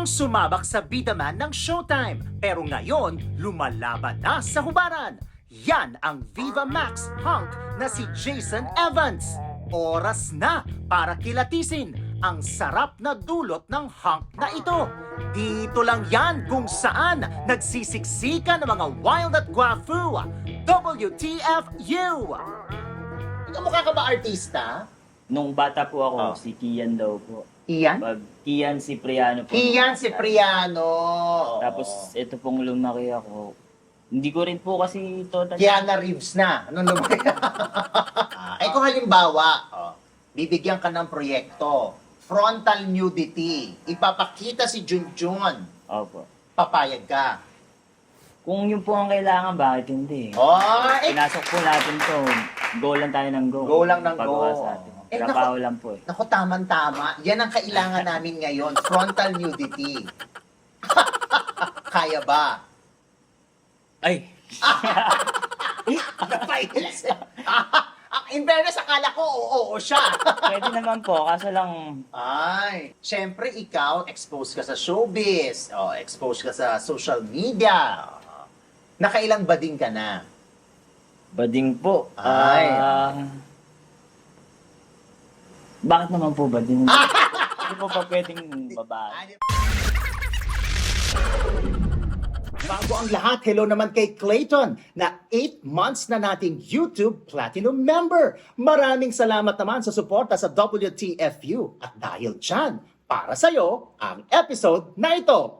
nang sumabak sa Bidaman ng Showtime pero ngayon lumalaban na sa hubaran. Yan ang Viva Max hunk na si Jason Evans. Oras na para kilatisin ang sarap na dulot ng hunk na ito. Dito lang yan kung saan nagsisiksikan ng mga wild at guafu. WTFU! Ikaw mukha ka ba artista? Nung bata po ako, Oh. si Kian daw po. Iyan? Pag Kian Cipriano po. Iyan si Priano. Tapos ito pong lumaki ako. Hindi ko rin po kasi total. Keanu Reeves na. Anong lumaki? ah, eh kung halimbawa, oh, bibigyan ka ng proyekto, frontal nudity, ipapakita si Junjun, Opo. papayag ka. Kung yun po ang kailangan, bakit hindi? Oh, eh, Pinasok po natin to. Go lang tayo ng go. Go lang ng Pagawa go. Sa atin. Eh, Trabaho lang po eh. naku, tamang-tama. Yan ang kailangan namin ngayon, frontal nudity. Kaya ba? Ay! Napailis. Ang in fairness, akala ko oo, oo siya. Pwede naman po, kaso lang Ay, syempre ikaw, exposed ka sa showbiz, o exposed ka sa social media. Nakailang bading ka na? bading po. Ay. Ah, bakit naman po bading? Hindi po pa pwedeng babae. Bago ang lahat, hello naman kay Clayton na 8 months na nating YouTube Platinum member. Maraming salamat naman sa suporta sa WTFU. At dahil dyan, para sa'yo ang episode na ito.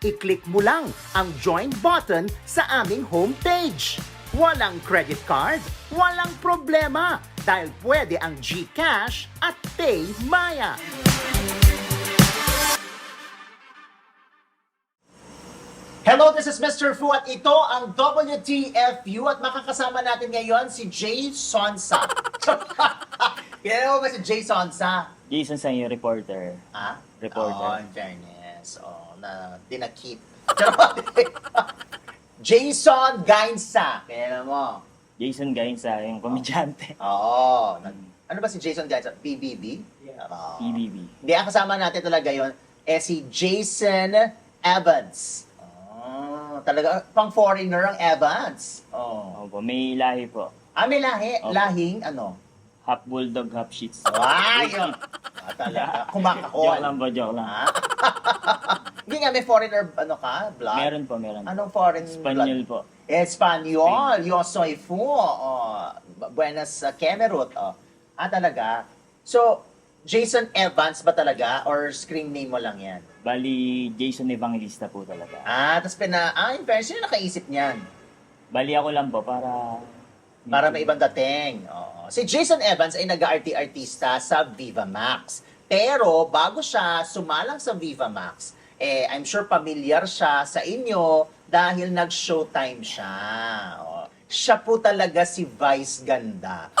I-click mo lang ang join button sa aming homepage. Walang credit card, walang problema dahil pwede ang GCash at PayMaya. Hello, this is Mr. Fu at ito ang WTFU at makakasama natin ngayon si Jay Sonsa. Mo ba si Jay Sonsa? Jason sa inyo, reporter. Ha? Reporter. Oo, in fairness. Oh, na dinakip. Charot. Jason Gainsa. Kaya mo. Jason Gainsa, yung komedyante. Oo. Nag- ano ba si Jason Gainsa? PBB? Oo. PBB. Hindi, ang kasama natin talaga yon eh si Jason Evans. Oh, talaga, pang foreigner ang Evans. Oh. Opo, may lahi po. Ah, may lahi. Opo. Lahing ano? Half bulldog, half shih tzu. Wow! yun. Ah, talaga. Kumakakol. Joke lang po, joke lang. Ha? Hindi nga, may foreigner, ano ka, blood? Meron po, meron. Anong foreign Espanyol blood? po. Espanyol. Yo soy fu. Oh. Buenas uh, Kemerut. Oh. Ah, talaga? So, Jason Evans ba talaga? Or screen name mo lang yan? Bali, Jason Evangelista po talaga. Ah, tapos pina... Ah, in fairness, sino nakaisip niyan? Bali ako lang po para... Para may ibang dating. Oo. Si Jason Evans ay nag-arti-artista sa Viva Max. Pero bago siya sumalang sa Viva Max, eh, I'm sure familiar siya sa inyo dahil nag-showtime siya. Oo. Siya po talaga si Vice Ganda.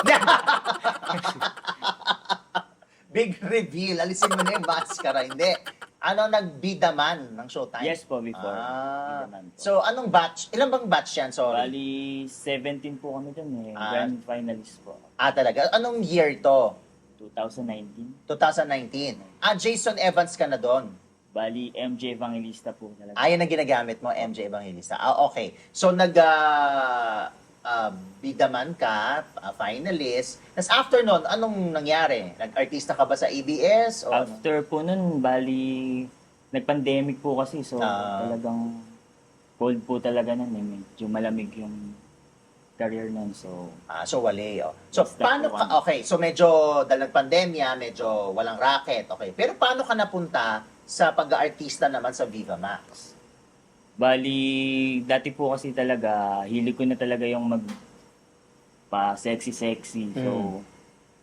Big reveal. Alisin mo na yung maskara. Hindi. Ano, nagbida man ng showtime? Yes po, before. Ah. Po. So, anong batch? Ilan bang batch yan? Sorry. Bali, 17 po kami dun eh. Ah. Grand finalist po. Ah, talaga? Anong year to? 2019. 2019. Ah, Jason Evans ka na doon. Bali, MJ Evangelista po talaga. Ah, yan ang ginagamit mo, MJ Evangelista. Ah, okay. So, nag, ah, uh, bidaman ka, uh, finalist. Tapos after nun, anong nangyari? Nag-artista ka ba sa ABS? O ano? After po nun, bali, nag-pandemic po kasi. So, Ah. talagang cold po talaga nun. Eh. Medyo malamig yung career nun. So, Ah, so wali, oh. So paano ka, okay, so medyo dahil nagpandemya, medyo walang racket, okay. Pero paano ka napunta sa pag-aartista naman sa Viva Max? bali, dati po kasi talaga, hilig ko na talaga yung mag pa sexy-sexy. So, Mm.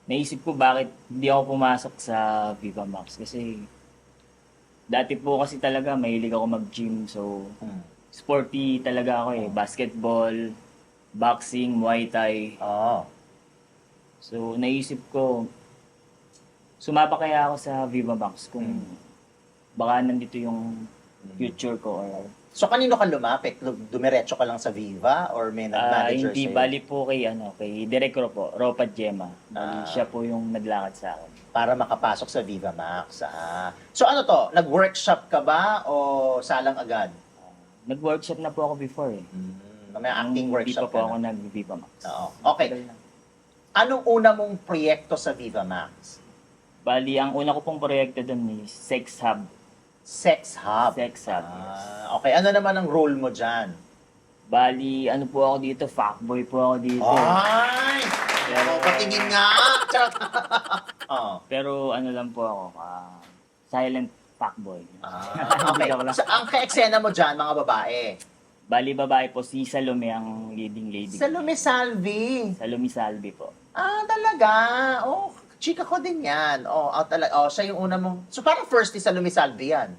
naisip ko bakit hindi ako pumasok sa Viva Max. Kasi, dati po kasi talaga, mahilig ako mag-gym. So, Hmm. sporty talaga ako eh. Basketball, boxing, Muay Thai. Oh. So, naisip ko, sumapa kaya ako sa Viva Max kung Mm. Baka nandito yung future ko or So kanino ka lumapit? Lu- Dumiretso ka lang sa Viva or may Ah, nag-manager hindi sa'yo? bali po kay ano, kay Direk Ro po, Ropa Gemma. Ah. Bali, siya po yung naglakad sa akin. para makapasok sa Viva Max. Ah. So ano to? Nag-workshop ka ba o salang agad? Nag-workshop na po ako before eh. Mm, may acting Nung workshop pa po ka ako na. nag-Viva Max. Oo. Okay. Tagal na. Anong una mong proyekto sa Viva Max? Bali, ang una ko pong proyekto doon is Sex Hub. Sex Hub. Sex Hub, yes. Ah, okay, ano naman ang role mo dyan? Bali, ano po ako dito, fuckboy po ako dito. Ay! Pero- Oh, patingin nga! Charot! oh. Pero ano lang po ako, ah, silent fuckboy. Ah, okay. Joke lang. So, ang ka-eksena mo dyan, mga babae. Bali, babae po, si Salome ang leading lady. Salome Salvi. Salome Salvi po. Ah, talaga? Chika ko din yan. Oh, oh, talaga. Oh, siya yung una mong... So, parang first ni Salome Salvi yan.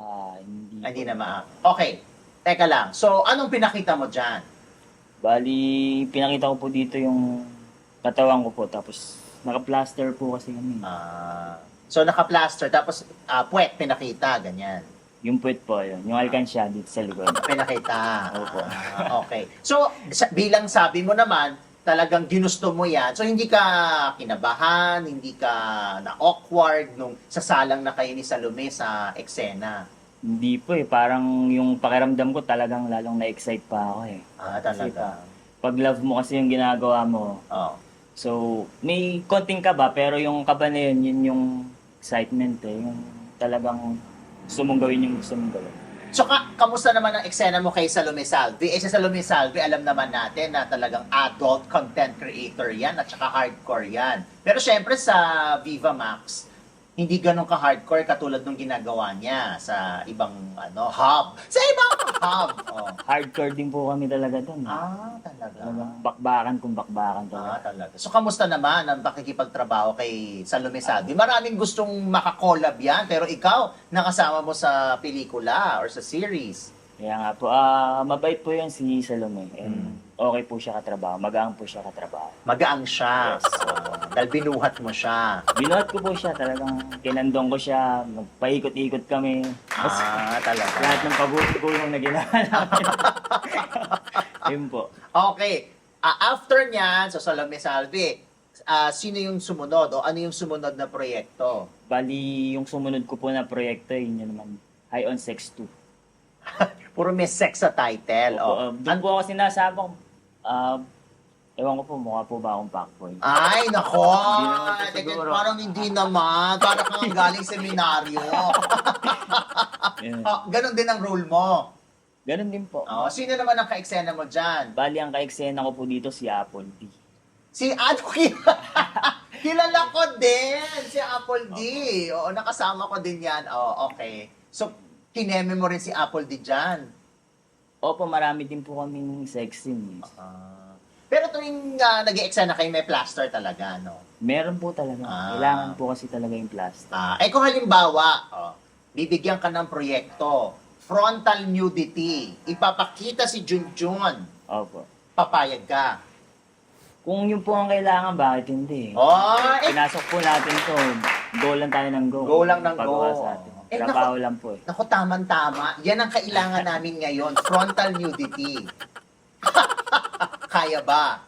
Ah, hindi. Ah, Hindi na ma... Okay. Teka lang. So, anong pinakita mo dyan? Bali, pinakita ko po dito yung katawan ko po. Tapos, naka-plaster po kasi kami. Ah, so, naka-plaster. Tapos, ah, puwet, pinakita. Ganyan. Yung puwet po, yun. Yung alkansya dito sa likod. Pinakita. Opo. Ah, okay. So, sa, bilang sabi mo naman, talagang ginusto mo yan. So, hindi ka kinabahan, hindi ka na-awkward nung sasalang na kayo ni Salome sa eksena. Hindi po eh. Parang yung pakiramdam ko talagang lalong na-excite pa ako eh. Ah, talaga. Pag love mo kasi yung ginagawa mo, Oh. So, may konting kaba, pero yung kaba na yun, yun yung excitement eh. Yung talagang gusto mong gawin yung gusto mong gawin. So, ka, kamusta naman ang eksena mo kay Salome Salvi? Eh, si Salome Salvi, alam naman natin na talagang adult content creator yan at saka hardcore yan. Pero syempre sa Viva Max, hindi ganun ka-hardcore katulad nung ginagawa niya sa ibang ano hub. Sa ibang hub. Oh. Hardcore din po kami talaga doon. Ah, talaga. Talagang bakbakan kung bakbakan Ah, talaga. talaga. So, kamusta naman ang pakikipagtrabaho kay Salome Salvi? Maraming gustong makakollab yan, pero ikaw, nakasama mo sa pelikula or sa series. Kaya nga po, ah mabait po yun si Salome. And Mm. okay po siya katrabaho. Magaang po siya katrabaho. Magaang siya. Yes. Ah, dahil binuhat mo siya. Binuhat ko po siya. Talagang kinandong ko siya. Magpaikot-ikot kami. Tapos Ah, talaga. lahat ng pagulong na ginawa namin. Yun po. Okay. Ah, after niyan, so Salome Salvi, ah, sino yung sumunod o ano yung sumunod na proyekto? Bali, yung sumunod ko po na proyekto, yun yun naman. High on Sex 2. Puro may sex sa title. Opo, Oh. uh, doon po ako sinasabang, ah, ewan ko po, mukha po ba akong fuckboy? Ay, nako! Hindi naman po Teka, siguro. parang hindi naman. Parang kang galing seminaryo. Yun. oh, ganon din ang role mo. Ganun din po. Oh, sino naman ang ka-eksena mo dyan? Bali, ang ka-eksena ko po dito si Apple D. Si ano kilala, ko din, si Apple D. Oo, nakasama ko din yan. Oh, okay. So, kineme mo rin si Apple D dyan. Opo, marami din po kaming sex scene. Ah. Pero tuwing uh, nag eksena kayo, may plaster talaga, no? Meron po talaga. Ah. Kailangan po kasi talaga yung plastic. Ah, eh kung halimbawa, oh, bibigyan ka ng proyekto, frontal nudity, ipapakita si Junjun, Opo. papayag ka. Kung yun po ang kailangan, bakit hindi? Oh, eh, Pinasok po natin to. Go lang tayo ng go. Go lang ng Pagawa go. Sa atin. Eh, Trabaho lang po eh. Naku, tamang-tama. Yan ang kailangan namin ngayon, frontal nudity. Kaya ba?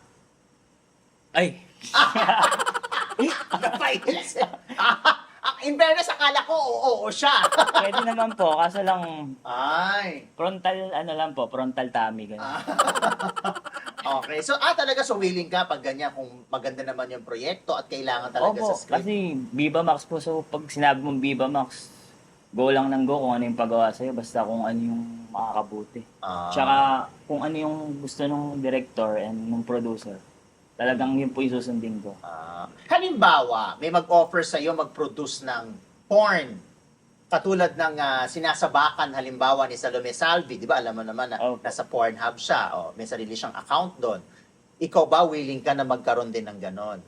Ay! Napailis. In fairness, akala ko oo, oo siya. Pwede naman po, kaso lang Ay. frontal, ano lang po, frontal tummy. Ganun. Okay. So, ah, talaga, so willing ka pag ganyan, kung maganda naman yung proyekto at kailangan talaga Opo, sa script. kasi Viva Max po. So, pag sinabi mong Viva Max, go lang ng go kung ano yung pagawa sa'yo. Basta kung ano yung makakabuti. Ah. Tsaka kung ano yung gusto ng director and ng producer. Talagang yun po yung susundin ko. Ah, halimbawa, may mag-offer sa iyo mag-produce ng porn. Katulad ng ah, sinasabakan halimbawa ni Salome Salvi, 'di ba? Alam mo naman na Opo. nasa Pornhub siya, oh, may sarili siyang account doon. Ikaw ba willing ka na magkaroon din ng ganon?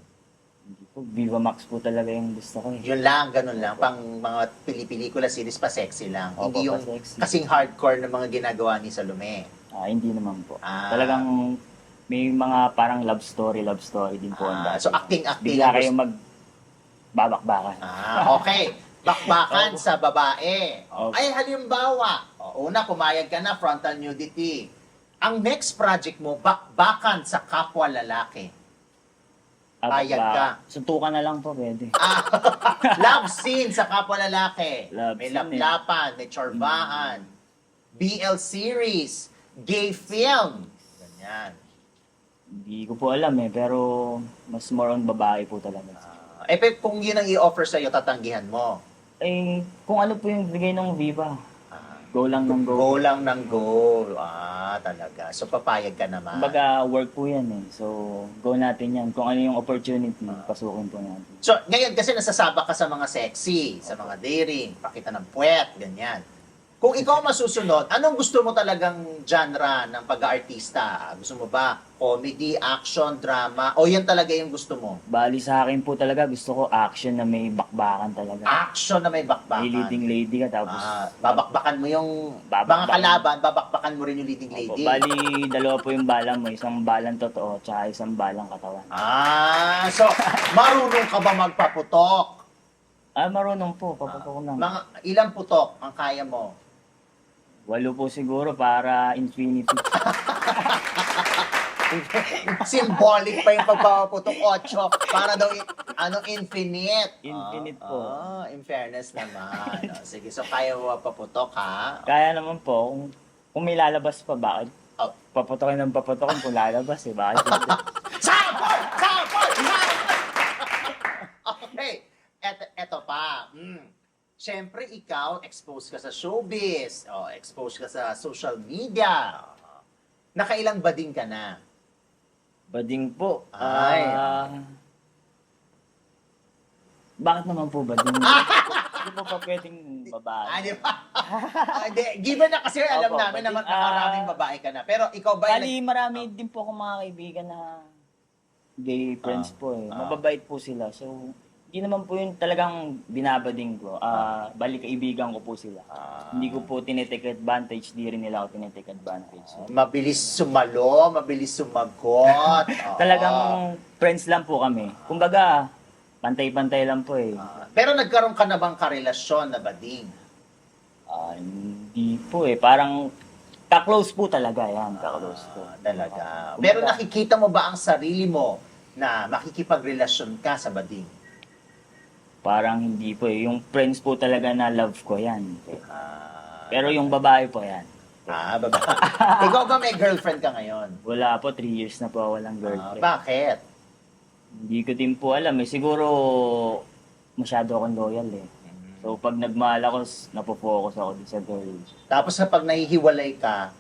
Hindi po, Viva Max po talaga yung gusto ko eh. Yun lang, ganun lang. Pang mga pili-pelikula series pa sexy lang. Opo, Hindi yung pa-sexy. kasing hardcore na mga ginagawa ni Salome. Ah, hindi naman po. Ah. Talagang may mga parang love story, love story din po. ang Ah, dati. so acting-acting Bigla ang mag babakbakan. Ah, okay. Bakbakan sa babae. Opo. Ay, halimbawa, o, una, pumayag ka na, frontal nudity. Ang next project mo, bakbakan sa kapwa lalaki. Payag baka- ka. Suntukan na lang po, pwede. Ah, love scene sa kapwa lalaki. Love may scene, eh. laplapan, may chorbahan. BL series, gay film. Ganyan. Hindi ko po alam eh, pero mas more on babae po talaga. Ah, eh, pe- kung yun ang i-offer sa'yo, tatanggihan mo. Eh, kung ano po yung bigay ng Viva, Ah, go lang ng go. go lang ng go. Ah, talaga. So, papayag ka naman. Kumbaga, work po yan eh. So, go natin yan. Kung ano yung opportunity, pasukin po natin. So, ngayon kasi nasasaba ka sa mga sexy, sa mga daring, pakita ng puwet, ganyan. Kung ikaw masusunod, anong gusto mo talagang genre ng pag-aartista? Gusto mo ba comedy, action, drama? O yan talaga yung gusto mo? Bali sa akin po talaga, gusto ko action na may bakbakan talaga. Action na may May bakbakan. leading lady ka, tapos... Ah, babakbakan mo yung mga Babakbakan. kalaban, babakbakan mo rin yung leading Opo, lady. bali, dalawa po yung bala mo. Isang balang totoo, tsaka isang balang katawan. Ah, so marunong ka ba magpaputok? Ah, marunong po, papatok lang. Mga ilang putok ang kaya mo? Walo po siguro para infinity. Symbolic pa yung pagpapaputok 8 para daw i- ano infinite. Infinite po. Ah, in fairness naman. Ah, sige, so kaya mo paputok ha? Kaya naman po, kung, kung may lalabas pa, bakit? Oh. Paputokin ng paputokin kung lalabas eh. Bakit hindi? Siyempre, ikaw, exposed ka sa showbiz. O, exposed ka sa social media. Nakailang bading ka na? Bading po. Ay. Ah, bakit naman po bading? Hindi po pa pwedeng babae. Di ba? Ah, given na kasi alam Opo, namin na bading, nakaraming ah, babae ka na. Pero ikaw ba? Bali, marami din po akong mga kaibigan na gay friends Ah, po eh. ah. Mababait po sila. So, hindi naman po yung talagang binabading ko. Ah, bali, kaibigan ko po sila. Ah. Hindi ko po tinitake advantage, di rin nila ako tinitake advantage. So, Mabilis sumalo, mabilis sumagot. Oo. talagang friends lang po kami. Kumbaga, pantay-pantay lang po eh. Ah, pero nagkaroon ka na bang karelasyon na bading? Ah, hindi po eh. Parang ka-close po talaga yan. Ka-close po. Ah, talaga. Kumbaga, Pero nakikita mo ba ang sarili mo na makikipagrelasyon ka sa bading? Parang hindi po eh. Yung friends po talaga na love ko yan. Ah, Pero yung babae po yan. ah, baba. Ikaw ba may girlfriend ka ngayon? Wala po, 3 years na po walang Ah, girlfriend. bakit? Hindi ko din po alam eh. Siguro masyado akong loyal eh. So pag nagmahal ako, s- napofocus ako din sa girl. Tapos kapag nahihiwalay ka,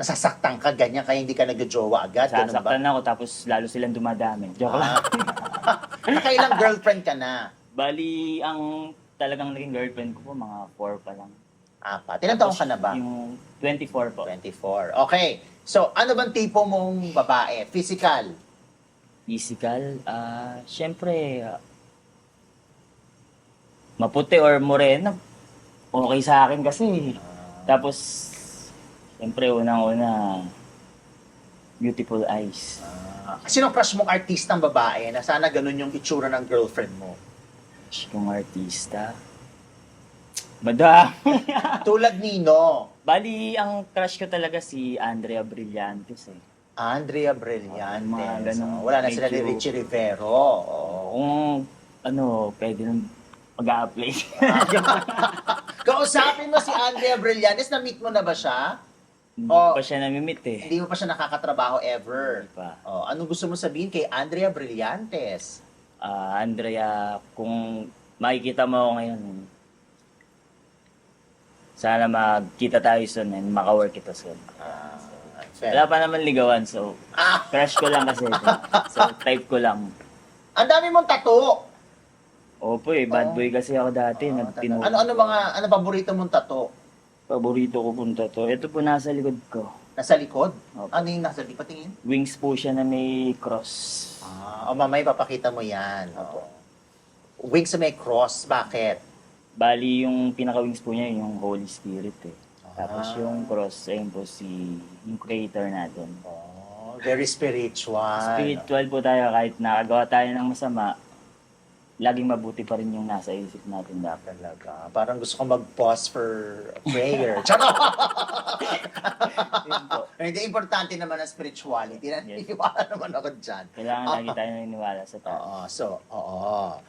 nasasaktan ka, ganyan, kaya hindi ka nagjojowa agad, ganun ba? Sasaktan ako tapos lalo silang dumadami. Joke lang. Ah. Nakailang girlfriend ka na? Bali, ang talagang naging girlfriend ko po, mga 4 pa lang. Apat. Ilang taon ka na ba? Yung 24 po. 24. Okay. So, ano bang tipo mong babae? Physical? Physical, ah, syempre, ah, maputi or morena, okay sa akin kasi. Tapos, syempre, unang-una, beautiful eyes. Ah, sino crush mong artistang babae na sana ganun yung itsura ng girlfriend mo? Kung artista. Madam. Tulad Nino, Bali, ang crush ko talaga si Andrea Brillantes eh. Andrea Brillantes. Mga ganun, Oh, wala na sila ni medyo- Richie Rivero. Oh. Kung, ano, pwede nang mag-a-apply. Kausapin mo si Andrea Brillantes. Na-meet mo na ba siya? Hindi Oh. pa siya namimit eh. Hindi mo pa siya nakakatrabaho ever. Hindi pa. Oh, anong gusto mo sabihin kay Andrea Brillantes? Ah, Andrea, kung makikita mo ako ngayon, sana magkita tayo soon and maka-work ito soon. Ah, Wala pa naman ligawan, so Ah, crush ko lang kasi. ito. so type ko lang. ang dami mong tato. Opo eh, bad Oh. boy kasi ako dati. Nagtinu- ano ano mga ano paborito mong tato? Paborito ko punta to. Ito po nasa likod ko. Nasa likod? Opo. Ano yung nasa likod? Tingin? Wings po siya na may cross. Ah, o mamay papakita mo yan. Opo. Wings sa may cross. Bakit? Bali, yung pinaka-wings po niya, yung Holy Spirit eh. Tapos Ah. yung cross, ayun po si yung creator natin. Oh, very spiritual. Spiritual po tayo kahit nakagawa tayo ng masama, laging mabuti pa rin yung nasa isip natin dapat. Talaga. Parang gusto ko mag-pause for prayer. Charot! Yun po. Hindi, importante naman ang spirituality. Naniniwala naman ako dyan. Kailangan lagi tayo naniniwala sa tao. Oo, so, oo.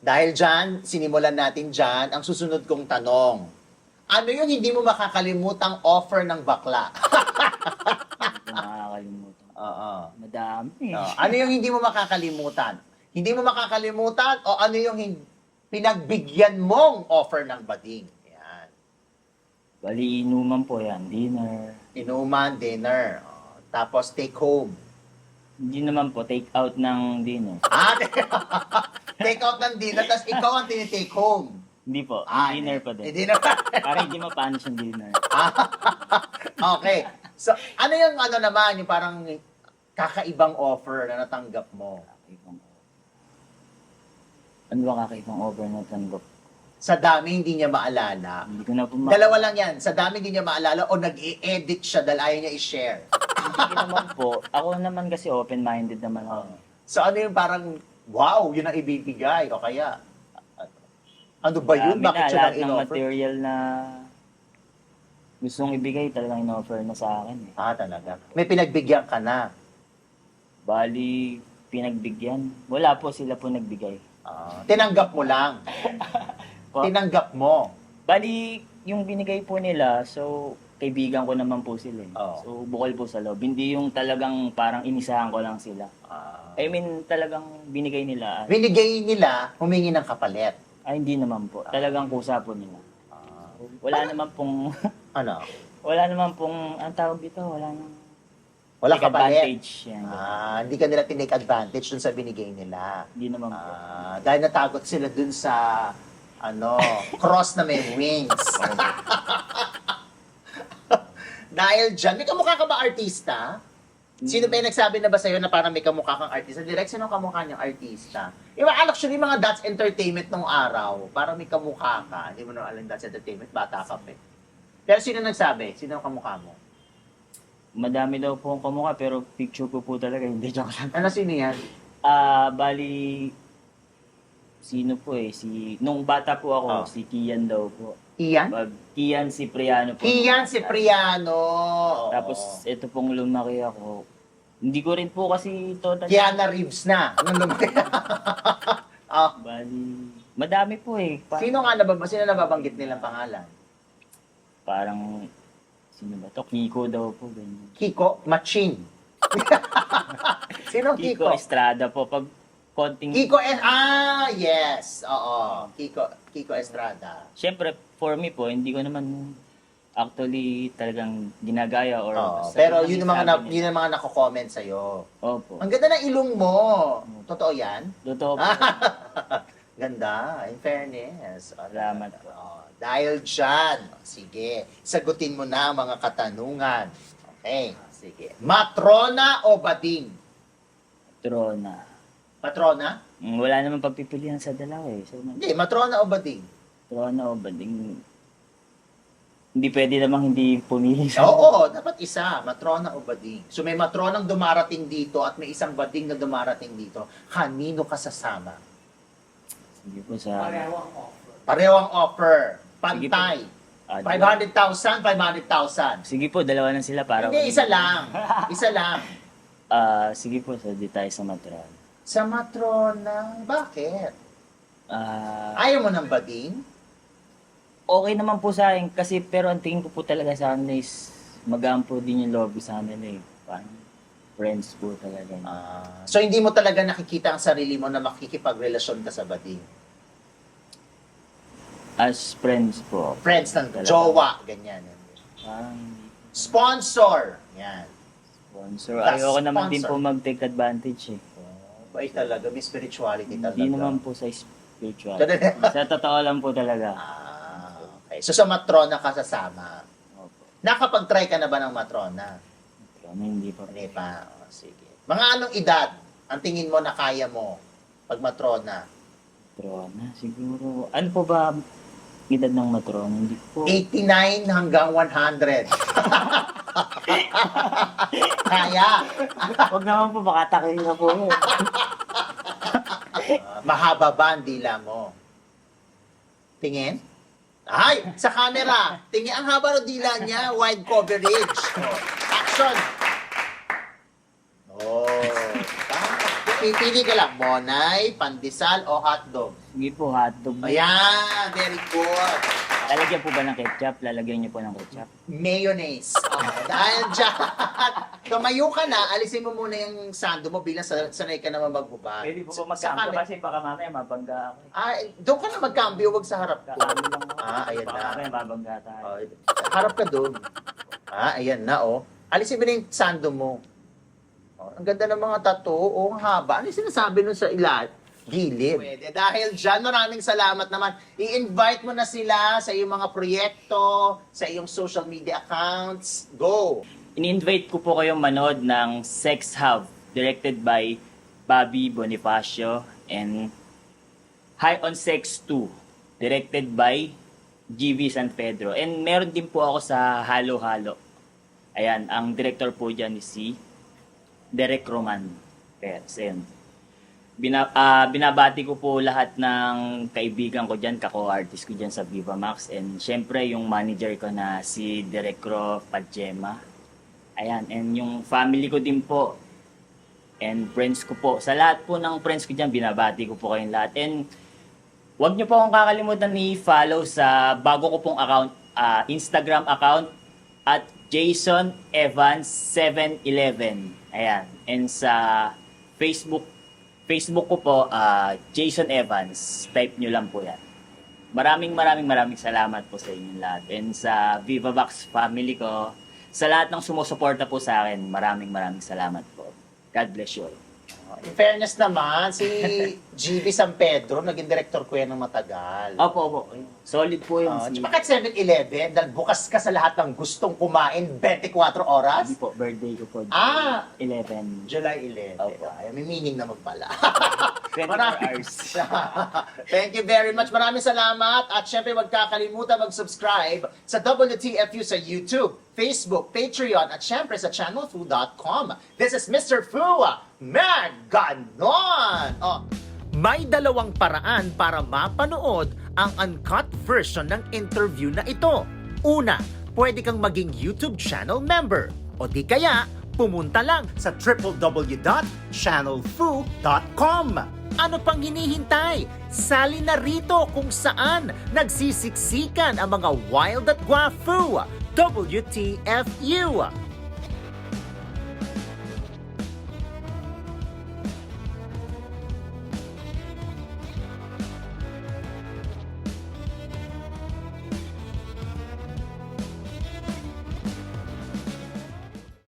Dahil dyan, sinimulan natin dyan, ang susunod kong tanong. Ano yung hindi mo makakalimutang offer ng bakla? Kung nakakalimutan. Oo. Madami. Oo. Ano yung hindi mo makakalimutan? Hindi mo makakalimutan o ano yung pinagbigyan mong offer ng bading? Yan. Bali, inuman po yan. Dinner. Inuman, dinner. Tapos take home. Hindi naman po, take out ng dinner. Ah, take out ng dinner, tapos ikaw ang tinitake home. Hindi po, Ah, dinner pa eh, din. Dinner. Para hindi mapanish yung dinner. okay. So, ano yung ano naman, yung parang kakaibang offer na natanggap mo? Kakaibang Ano ba kakaibang over na tanggap? Sa dami hindi niya maalala. Hindi ko na po ma- Dalawa lang yan. Sa dami hindi niya maalala o nag-i-edit siya dahil ayaw niya i-share. Hindi naman po. Ako naman kasi open-minded naman ako. So, ano yung parang, wow, yun ang ibibigay. O kaya, ano ba yun? Dami Bakit na, siya lahat nang ng in-offer? material na gustong ibigay talagang in-offer na sa akin. Eh. Ah, talaga. May pinagbigyan ka na. Bali, pinagbigyan. Wala po sila po nagbigay. Ah, tinanggap mo lang. Tinanggap mo. Bali, yung binigay po nila, so kaibigan ko naman po sila. eh. Oo. So bukol po sa loob. Hindi yung talagang parang inisahan ko lang sila. Ah. I mean, talagang binigay nila. binigay nila, humingi ng kapalit. Ay, hindi naman po. Talagang kusa po nila. Ah, Wala naman pong, ano? wala naman pong, ang tawag dito, wala nang Wala take kapalit. advantage. Yan. Ah, hindi ka nila tinake advantage dun sa binigay nila. Hindi naman po. Ah, dahil natakot sila dun sa ano, cross na may wings. dahil dyan, may kamukha ka ba artista? Sino ba yung nagsabi na ba sa'yo na parang may kamukha kang artista? Direct, sino kamukha niyang artista? Yung actually, mga That's Entertainment nung araw, parang may kamukha ka. Hindi mo na alam That's Entertainment, bata ka pa eh. Pero sino nagsabi? Sino ang kamukha mo? Madami daw po ang kamukha, pero picture ko po talaga, hindi joke lang. Ano sino yan? Ah, bali, sino po eh, si, nung bata po ako, Oh. si Kian daw po. Ian? Pag Kian Cipriano po. Ian Cipriano. Oo. Tapos, ito pong lumaki ako. Hindi ko rin po kasi total. Keanu Reeves na. Nung lumaki. Ah, Bali, madami po eh. Pa- sino nga nabab sino nababanggit nilang pangalan? Parang, sino ba to? Kiko daw po. Ganyan. Kiko Machin. sino Kiko Kiko? Estrada po. Pag konting... Kiko es Ah, yes. Oo. Kiko Kiko Estrada. Siyempre, for me po, hindi ko naman actually talagang ginagaya or... Oo. Pero yun yung mga na, yun ang mga nako-comment sa Opo. Ang ganda ng ilong mo. Totoo 'yan? Totoo po. Ganda, in fairness. Salamat po. Dahil dyan, sige, sagutin mo na ang mga katanungan. Okay, sige. Matrona o bading? Trona. Patrona? Mm, Wala naman pagpipilian sa dalawa eh. So, Hindi, matrona o bading? Trona o bading... Hindi pwede namang hindi pumili sa... Oo, dapat isa, matrona o bading. So may matronang dumarating dito at may isang bading na dumarating dito. Kanino ka sasama? Sige po sa... Pareho ang offer. Pantay. Ah, dalawa. 500,000, 500,000. Sige po, dalawa na sila para... Hindi, isa lang. Isa lang. Ah, sige po, sa di tayo sa matron. Sa matrona, bakit? Ah, Ayaw mo ng bading? okay naman po sa akin kasi pero ang tingin ko po talaga sa akin is magaan po din yung lobby sa amin eh. Parang friends po talaga. Ah, so hindi mo talaga nakikita ang sarili mo na makikipagrelasyon ka sa bading. As friends po, Friends ng Talaga. jowa, ganyan. parang Sponsor. Yan. sponsor. That's Ayoko naman din sponsor. po mag-take advantage eh. Oh, bait talaga, may spirituality talaga. Hindi naman po sa spiritual. Sa totoo lang po talaga. Ah, okay. So sa matrona ka sasama. Opo. Nakapag-try ka na ba ng matrona? Pero hindi pa. Hindi pa. Oh, sige. Mga anong edad ang tingin mo na kaya mo pag matrona? Matrona, siguro. Ano po ba edad ng matrona? Hindi po. 89 hanggang 100. kaya. Huwag naman po, baka takin na po. mahaba ba ang dila mo? Tingin? Ay, sa camera. Tingin ang haba ng dila niya, wide coverage. Oh, action. Oh. tama. Pipili ka lang, monay, pandesal, o hotdog. Sige po, hotdog. Ayan, very good. Lalagyan po ba ng ketchup? Lalagyan niyo po ng ketchup. Mayonnaise. Oh, dahil dyan, tumayo ka na, alisin mo muna yung sando mo bilang sa- sanay ka naman magbubad. Pwede po ba sa magkambyo kasi baka mamaya mabangga ako. Ah, doon ka na magkambyo, wag sa harap ko. Kakano lang ako. Ah, ayan baka na. mamaya mabangga tayo. Oh, harap ka doon. Ah, ayan na, oh. Alisin mo na yung sando mo. Oh, ang ganda ng mga tattoo. Oh, ang haba. Ano yung sinasabi nun sa ilat? Gilid. Pwede. Dahil dyan, maraming salamat naman. I-invite mo na sila sa iyong mga proyekto, sa iyong social media accounts. Go! In-invite ko po kayong manood ng Sex Hub directed by Bobby Bonifacio and High on Sex 2 directed by GV San Pedro. And meron din po ako sa Halo Halo. Ayan, ang director po dyan is si Derek Roman Perez. Ayan. Bina, ah, binabati ko po lahat ng kaibigan ko dyan, kako-artist ko dyan sa Viva Max. And syempre, yung manager ko na si Derek Ro Padjema. Ayan, and yung family ko din po. And friends ko po. Sa lahat po ng friends ko dyan, binabati ko po kayong lahat. And Huwag niyo po akong kakalimutan i-follow sa bago ko pong account, ah, Instagram account at Jason Evans 711. Ayan. And sa Facebook Facebook ko po ah, Jason Evans. Type niyo lang po 'yan. Maraming maraming maraming salamat po sa inyong lahat. And sa Viva Box family ko, sa lahat ng sumusuporta po sa akin, maraming maraming salamat po. God bless you all. In fairness naman, si GB San Pedro, naging director ko yan ng matagal. Opo, opo. Solid po yun. Uh, si- bakit 7-Eleven? Dahil bukas ka sa lahat ng gustong kumain 24 oras? Hindi po, birthday ko po. Ah! 11. July 11. Opo. Ay, may meaning naman pala. 24 Marami. hours. Thank you very much. Maraming salamat. At syempre, huwag kakalimutan mag-subscribe sa WTFU sa YouTube, Facebook, Patreon, at syempre sa channelfu.com. This is Mr. Fu. Maganon! Oh. May dalawang paraan para mapanood ang uncut version ng interview na ito. Una, pwede kang maging YouTube channel member. O di kaya, pumunta lang sa www.channelfu.com. Ano pang hinihintay? Sali na rito kung saan nagsisiksikan ang mga wild at guafu. WTFU.